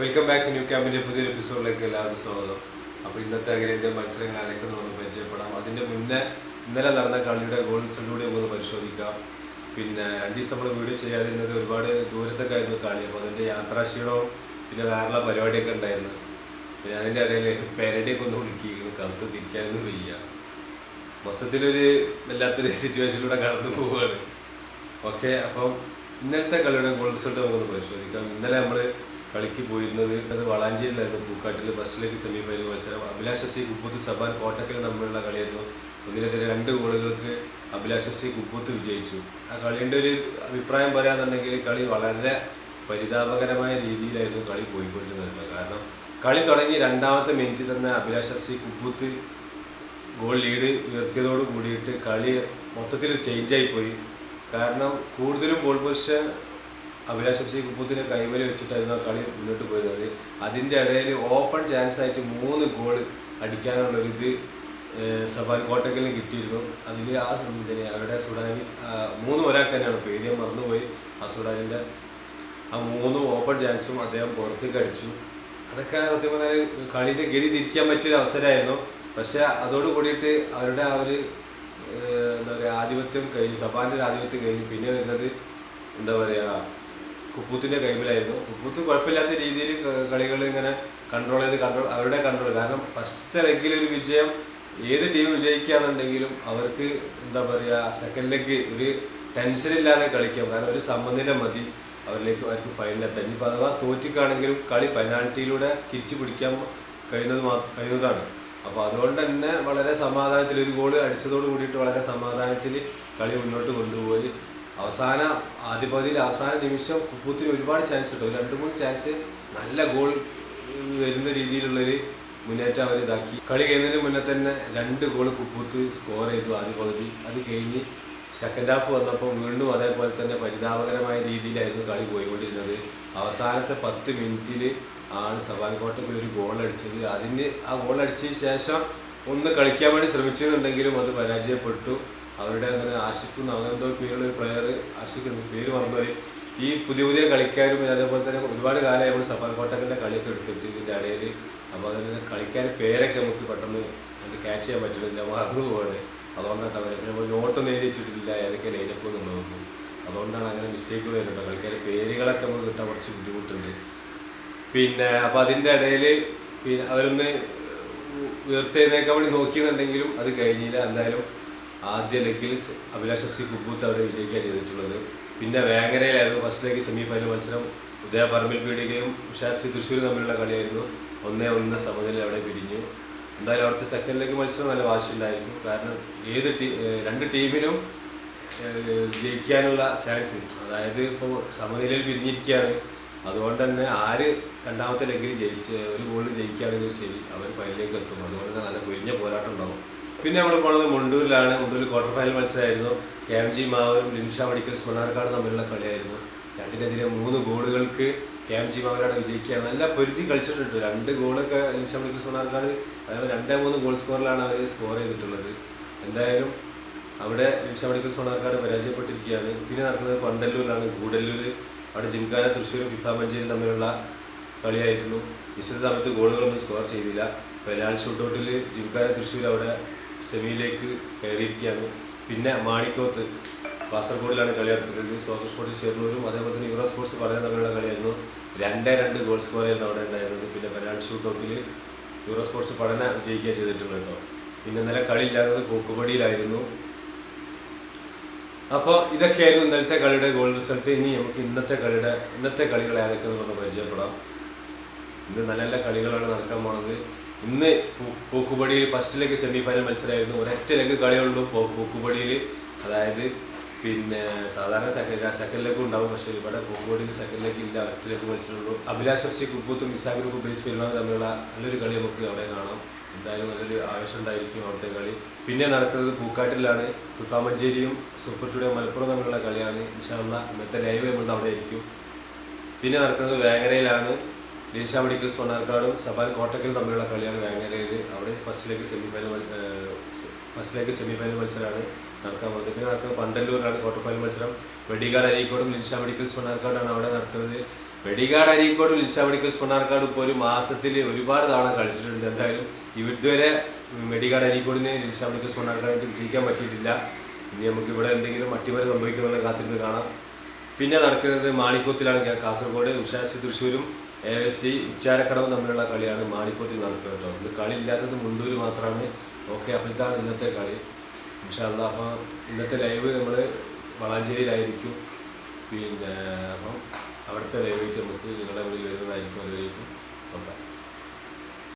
Welcome back new ക്യാമ്പിന്റെ പുതിയൊരു എപ്പിസോഡിലേക്ക് എല്ലാവർക്കും സ്വാഗതം. അപ്പോൾ ഇന്നത്തെ അഖിലേന്ത്യ മത്സരങ്ങൾ ആരൊക്കെ നമുക്ക് പരിചയപ്പെടാം. അതിന്റെ മുന്നേ ഇന്നലെ നടന്ന കളിയുടെ ഗോൾ റിസൾട്ടൂടെ നമുക്ക് പരിശോധിക്കാം. പിന്നെ രണ്ട് ദിവസം നമ്മൾ വീഡിയോ ചെയ്യാതിരുന്നത് ഒരുപാട് ദൂരത്തൊക്കെ ആയിരുന്നു കളി. അപ്പോൾ അതിന്റെ യാത്രാക്ഷീണവും പിന്നെ വേറെയുള്ള പരിപാടിയൊക്കെ ഉണ്ടായിരുന്നു. പിന്നെ അതിന്റെ ഇടയിൽ പേരടിയൊക്കെ ഒന്ന് വിളിക്കുന്നു കറുത്ത് തിരിക്കാനൊന്നും വയ്യ. മൊത്തത്തിലൊരു വല്ലാത്തൊരു സിറ്റുവേഷനിലൂടെ കടന്നു പോവുകയാണ് ഓക്കെ അപ്പം ഇന്നലത്തെ കളിയുടെ ഗോൾ റിസൾട്ട് നമുക്കൊന്ന് പരിശോധിക്കാം. ഇന്നലെ നമ്മൾ കളിക്ക് പോയിരുന്നത്. അത് വളാഞ്ചേരിയിലായിരുന്നു. പൂക്കാട്ടിൽ ഫസ്റ്റിലേക്ക് സെമി ഫൈനൽ മത്സരം. അഭിലാഷ് എഫ് സി കുപ്പത്ത് സബാൻ കോട്ടക്കൽ തമ്മിലുള്ള കളിയായിരുന്നു. ഒന്നിനെതിരെ രണ്ട് ഗോളുകൾക്ക് അഭിലാഷ് എഫ് സി കുപ്പത്ത് വിജയിച്ചു. ആ കളിയുടെ ഒരു അഭിപ്രായം പറയാന്നുണ്ടെങ്കിൽ കളി വളരെ പരിതാപകരമായ രീതിയിലായിരുന്നു കളി പോയിക്കൊണ്ടിരുന്നത്. കാരണം കളി തുടങ്ങി രണ്ടാമത്തെ മിനിറ്റിൽ തന്നെ Abhilash F C Kuppooth goal lead ഉയർത്തിയതോട് കൂടിയിട്ട് കളി മൊത്തത്തിൽ ചേഞ്ചായി പോയി കാരണം കൂടുതലും ബോൾ പൊസിഷൻ അഭിലാഷ് സി കുപ്പൂത്തിനെ കൈവലി വെച്ചിട്ടായിരുന്നു ആ കളി മുന്നോട്ട് പോയിരുന്നത് അതിന്റെ ഇടയിൽ ഓപ്പൺ ചാൻസ് ആയിട്ട് മൂന്ന് ഗോൾ അടിക്കാനുള്ള ഒരു ഇത് സബാൻ കോട്ടക്കലിന് കിട്ടിയിരുന്നു. അതിൽ ആ പിന്നെ അവരുടെ സുഡാനി മൂന്ന് ഒരാൾക്ക് തന്നെയാണ് പേര്. മറന്നുപോയി. ആ സുഡാനിന്റെ ആ മൂന്ന് ഓപ്പൺ ചാൻസും അദ്ദേഹം പുറത്തേക്ക് അടിച്ചു അതൊക്കെ സത്യം പറഞ്ഞാൽ കളിയുടെ ഗതി തിരിക്കാൻ പറ്റിയൊരു അവസരമായിരുന്നു. പക്ഷേ അതോട് കൂടിയിട്ട് അവരുടെ ആ ഒരു എന്താ പറയുക ആധിപത്യം കഴിഞ്ഞു. സഭാന്റെ ഒരു ആധിപത്യം കഴിഞ്ഞു. പിന്നെ വരുന്നത് എന്താ പറയുക കുപ്പൂത്തിന്റെ കൈമിലായിരുന്നു. കുപ്പൂത്ത് കുഴപ്പമില്ലാത്ത രീതിയിൽ കളികൾ ഇങ്ങനെ കൺട്രോൾ ചെയ്ത് കൺട്രോൾ അവരുടെ കൺട്രോൾ കാരണം ഫസ്റ്റ് ലെഗിൽ ഒരു വിജയം ഏത് ടീം വിജയിക്കുകയാണെന്നുണ്ടെങ്കിലും അവർക്ക് എന്താ പറയുക സെക്കൻഡ് ലെഗ് ഒരു ടെൻഷൻ ഇല്ലാതെ കളിക്കാം. കാരണം ഒരു സമനില മതി അവരിലേക്ക് അവർക്ക് ഫൈനലെത്താൻ ഇനിയിപ്പോൾ അഥവാ തോറ്റിക്കാണെങ്കിലും കളി പെനാൽറ്റിയിലൂടെ തിരിച്ചു പിടിക്കാൻ കഴിയുന്നത് കഴിയുന്നതാണ്. അപ്പോൾ അതുകൊണ്ട് തന്നെ വളരെ സമാധാനത്തിൽ ഒരു ഗോൾ അടിച്ചതോട് കൂടിയിട്ട് വളരെ സമാധാനത്തിൽ കളി മുന്നോട്ട് കൊണ്ടുപോയി അവസാന ആദ്യ പകുതിയിൽ അവസാന നിമിഷം കുപ്പൂത്തിന് ഒരുപാട് ചാൻസ് കിട്ടും. രണ്ട് മൂന്ന് ചാൻസ് നല്ല ഗോൾ വരുന്ന രീതിയിലുള്ളൊരു മുന്നേറ്റം അവർ ഇതാക്കി. കളി കഴിയുന്നതിന് മുന്നേ തന്നെ രണ്ട് ഗോൾ കുപ്പൂത്ത് സ്കോർ ചെയ്തു ആദ്യ പകുതി. അത് കഴിഞ്ഞ് സെക്കൻഡ് ഹാഫ് വന്നപ്പോൾ വീണ്ടും അതേപോലെ തന്നെ പരിതാപകരമായ രീതിയിലായിരുന്നു കളി പോയിക്കൊണ്ടിരുന്നത്. അവസാനത്തെ പത്ത് മിനിറ്റിൽ ആണ് സവാൻ കോട്ടയ്ക്ക് ഒരു ഗോൾ അടിച്ചത്. അതിന് ആ ഗോൾ അടിച്ചതിന് ശേഷം ഒന്ന് കളിക്കാൻ വേണ്ടി ശ്രമിച്ചിരുന്നുണ്ടെങ്കിലും അത് പരാജയപ്പെട്ടു. അവരുടെ അങ്ങനെ ആഷിഫ് എന്ന് അങ്ങനെ എന്തോ പേരുള്ള പ്ലെയർ ആഷിഫ് പേര് മറന്നുപോയി. ഈ പുതിയ പുതിയ കളിക്കാരും അതേപോലെ തന്നെ ഒരുപാട് കാലമായി നമ്മൾ സഫാൻ കോട്ടക്കിന്റെ കളിയൊക്കെ എടുത്തിട്ട് ഇതിന്റെ ഇടയിൽ അപ്പോൾ അതിന് കളിക്കാൻ പേരൊക്കെ നമുക്ക് പെട്ടെന്ന് അത് ക്യാച്ച് ചെയ്യാൻ പറ്റുന്നില്ല മറന്നു പോകണേ അതുകൊണ്ടാണ് അവരെ നമ്മൾ നോട്ടൊന്നും എഴുതി വെച്ചിട്ടില്ല. ഏതൊക്കെ ലൈനപ്പ് എന്നുള്ളതൊന്നും അതുകൊണ്ടാണ് അങ്ങനെ മിസ്റ്റേക്കുകൾ വരുന്നത്. കളിക്കാരുടെ പേരുകളൊക്കെ നമുക്ക് കിട്ടാൻ കുറച്ച് ബുദ്ധിമുട്ടുണ്ട്. പിന്നെ അപ്പോൾ അതിന്റെ ഇടയിൽ പിന്നെ അവരൊന്ന് ഉയർത്തെഴുന്നേക്കാൻ വേണ്ടി നോക്കിയെന്നുണ്ടെങ്കിലും അത് കഴിഞ്ഞില്ല. എന്തായാലും ആദ്യ ലെഗിൽ അഭിലാഷ് എഫ് സി കുബൂത്ത് അവിടെ വിജയിക്കുക ചെയ്തിട്ടുള്ളത്. പിന്നെ വേങ്ങരയിലായിരുന്നു ഫസ്റ്റ് ലെഗ് സെമി ഫൈനൽ മത്സരം. ഉദയ പറമ്പിൽ പീടികയും ഉഷാർ സി തൃശ്ശൂർ തമ്മിലുള്ള കളിയായിരുന്നു. ഒന്നേ ഒന്ന് സമനില അവിടെ പിരിഞ്ഞു. എന്തായാലും അവിടുത്തെ സെക്കൻഡ് ലെഗ് മത്സരം നല്ല വാശിയുണ്ടായിരുന്നു കാരണം ഏത് ടീ രണ്ട് ടീമിനും ജയിക്കാനുള്ള ചാൻസ് അതായത് ഇപ്പോൾ സമനിലയിൽ പിരിഞ്ഞിരിക്കുകയാണ്. അതുകൊണ്ട് തന്നെ ആര് രണ്ടാമത്തെ ലെഗിൽ ജയിച്ച് ഒരു ഗോളിൽ ജയിക്കുകയാണെങ്കിൽ ശരി അവർ ഫൈനലിലേക്ക് എത്തും. അതുകൊണ്ട് തന്നെ നല്ല പൊരിഞ്ഞ പോരാട്ടം ഉണ്ടാവും. പിന്നെ നമ്മൾ പോണത് മുണ്ടൂരിലാണ്. മുണ്ടൂരിൽ ക്വാർട്ടർ ഫൈനൽ മത്സരമായിരുന്നു. കെ എം ജി മാവൂരും ലിംഷ മെഡിക്കൽസ് മണ്ണാർക്കാട് തമ്മിലുള്ള കളിയായിരുന്നു. രണ്ടിനെതിരെ മൂന്ന് ഗോളുകൾക്ക് കെ എം ജി മാവൂരാണ് വിജയിക്കുകയാണ്. നല്ല പൊരുത്തി കളിച്ചിട്ടുണ്ട്. രണ്ട് ഗോളൊക്കെ ലിംഷ മെഡിക്കൽസ് മണ്ണാർക്കാട് അതേപോലെ രണ്ടേ മൂന്ന് ഗോൾ സ്കോറിലാണ് അവർ സ്കോർ ചെയ്തിട്ടുള്ളത്. എന്തായാലും അവിടെ ലിംഷ മെഡിക്കൽസ് മണ്ണാർക്കാട് പരാജയപ്പെട്ടിരിക്കുകയാണ്. പിന്നെ നടക്കുന്നത് പന്തല്ലൂരിലാണ്. ഗൂഡല്ലൂർ അവിടെ ജിംഖാന തൃശ്ശൂരും ഫിഫ മഞ്ചേരി തമ്മിലുള്ള കളിയായിരുന്നു. നിശ്ചിത സമയത്ത് ഗോളുകളൊന്നും സ്കോർ ചെയ്തില്ല. പെനാൽറ്റി ഷൂട്ടൗട്ടിൽ ജിംഖാന തൃശ്ശൂർ അവിടെ സെമിയിലേക്ക് കയറിയിരിക്കുകയാണ്. പിന്നെ മാണിക്കോത്ത് കാസർഗോഡിലാണ് കളി നടത്തിയത് സോക്കർ സ്പോർട്സ് ചേർന്നവരും അതേപോലെ തന്നെ യൂറോ സ്പോർട്സ് പറയാൻ തമ്മിലുള്ള കളിയായിരുന്നു. രണ്ടേ രണ്ട് ഗോൾ സ്കോർ ആയിരുന്നു അവിടെ ഉണ്ടായിരുന്നത്. പിന്നെ പെനാൾട്ടി ഷൂട്ട് ഔട്ടിൽ യൂറോ സ്പോർട്സ് പഠന വിജയിക്കുക ചെയ്തിട്ടുണ്ട് പിന്നെ ഇന്നലെ കളി ഇല്ലാത്തത് കൂക്കുപടിയിലായിരുന്നു. അപ്പോൾ ഇതൊക്കെയായിരുന്നു ഇന്നലത്തെ കളിയുടെ ഗോൾ റിസൾട്ട്. ഇനി നമുക്ക് ഇന്നത്തെ കളിയുടെ ഇന്നത്തെ കളികളെ ഏതൊക്കെ നമുക്ക് പരിചയപ്പെടാം. ഇന്ന് നല്ല നല്ല കളികളാണ് നടക്കാൻ പോകുന്നത് ഇന്ന് പൂക്കുപടിയിൽ ഫസ്റ്റ് ലെഗ് സെമി ഫൈനൽ മത്സരമായിരുന്നു. ഒരൊറ്റ ലെഗ് കളിയുള്ളൂ പൂക്കുപടിയിൽ. അതായത് പിന്നെ സാധാരണ സെക്കൻഡ് സെക്കൻഡ് ലെഗ് ഉണ്ടാവും. പക്ഷേ ഇവിടെ പൂക്കുപടിയിൽ സെക്കൻഡ് ലെഗ് ഇല്ല ഒറ്റ ലെഗ് മത്സരമുള്ളൂ. അഭിലാഷ് എഫ് സി കുപ്പൂത്തും ഇസാ ഗ്രൂപ്പ് ബേസ് പെരുമാൾ തമ്മിലുള്ള നല്ലൊരു കളി നമുക്ക് അവിടെ കാണാം. എന്തായാലും നല്ലൊരു ആവേശം ഉണ്ടായിരിക്കും അവിടുത്തെ കളി. പിന്നെ നടക്കുന്നത് പൂക്കാട്ടിലാണ്. ഫിഫ മഞ്ചേരിയും സൂപ്പർ ടുഡേ മലപ്പുറം തമ്മിലുള്ള കളിയാണ്. ഇൻഷാള്ള ഇന്നത്തെ ലൈവ് നമ്മൾ അവിടെ ആയിരിക്കും. പിന്നെ നടക്കുന്നത് വേങ്ങരയിലാണ്. ലിൻഷ മെഡിക്കൽസ് മണ്ണാർക്കാടും സബാൻ കോട്ടക്കൽ തമ്മിലുള്ള കളിയാണ് വേങ്ങരയിൽ അവിടെ ഫസ്റ്റിലേക്ക് സെമി ഫൈനൽ ഫസ്റ്റിലേക്ക് സെമി ഫൈനൽ മത്സരമാണ് നടക്കാൻ പോകുന്നത് പിന്നെ നടക്കുന്നത് പണ്ടല്ലൂരിലാണ് ക്വാർട്ടർ ഫൈനൽ മത്സരം. വെടികാട് അരീക്കോടും ലിൻഷ മെഡിക്കൽസ് മണ്ണാർക്കാടാണ് അവിടെ നടക്കുന്നത്. വെടികാട് അരീക്കോടും ലിൻഷ മെഡിക്കൽ സ്പണ്ണാർക്കാട് ഇപ്പോൾ ഒരു മാസത്തിൽ ഒരുപാട് തവണ കളിച്ചിട്ടുണ്ട്. എന്തായാലും ഇതുവരെ വെടികാട് അരീക്കോടിനെ ലിൻഷ മെഡിക്കൽ സ്പണ്ണാർക്കാട് ജയിക്കാൻ പറ്റിയിട്ടില്ല. ഇനി നമുക്ക് ഇവിടെ എന്തെങ്കിലും അട്ടിമറി സംഭവിക്കുന്നുള്ള കാത്തിരുന്ന് കാണാം. പിന്നെ നടക്കുന്നത് മാണിക്കോത്തിലാണ് കാസർഗോഡ് ഉഷാശി തൃശ്ശൂരും എ എസ് സി ഉച്ചാരക്കടവ് തമ്മിലുള്ള കളിയാണ് മാണിക്കോത്തിൽ നടക്കുക കേട്ടോ. ഇത് കളി ഇല്ലാത്തത് മുണ്ടൂര് മാത്രമാണ്. ഓക്കെ അപ്പോൾ ഇതാണ് ഇന്നത്തെ കളി. ഇൻഷാല്ല അപ്പോൾ ഇന്നത്തെ ലൈവ് നമ്മൾ വളാഞ്ചേരിയിലായിരിക്കും. പിന്നെ അപ്പം അവിടുത്തെ ലൈവായിട്ട് നമുക്ക് നിങ്ങളുടെ മുന്നിൽ വരുന്നതായിരിക്കും. അതിലേക്കും ഓക്കെ.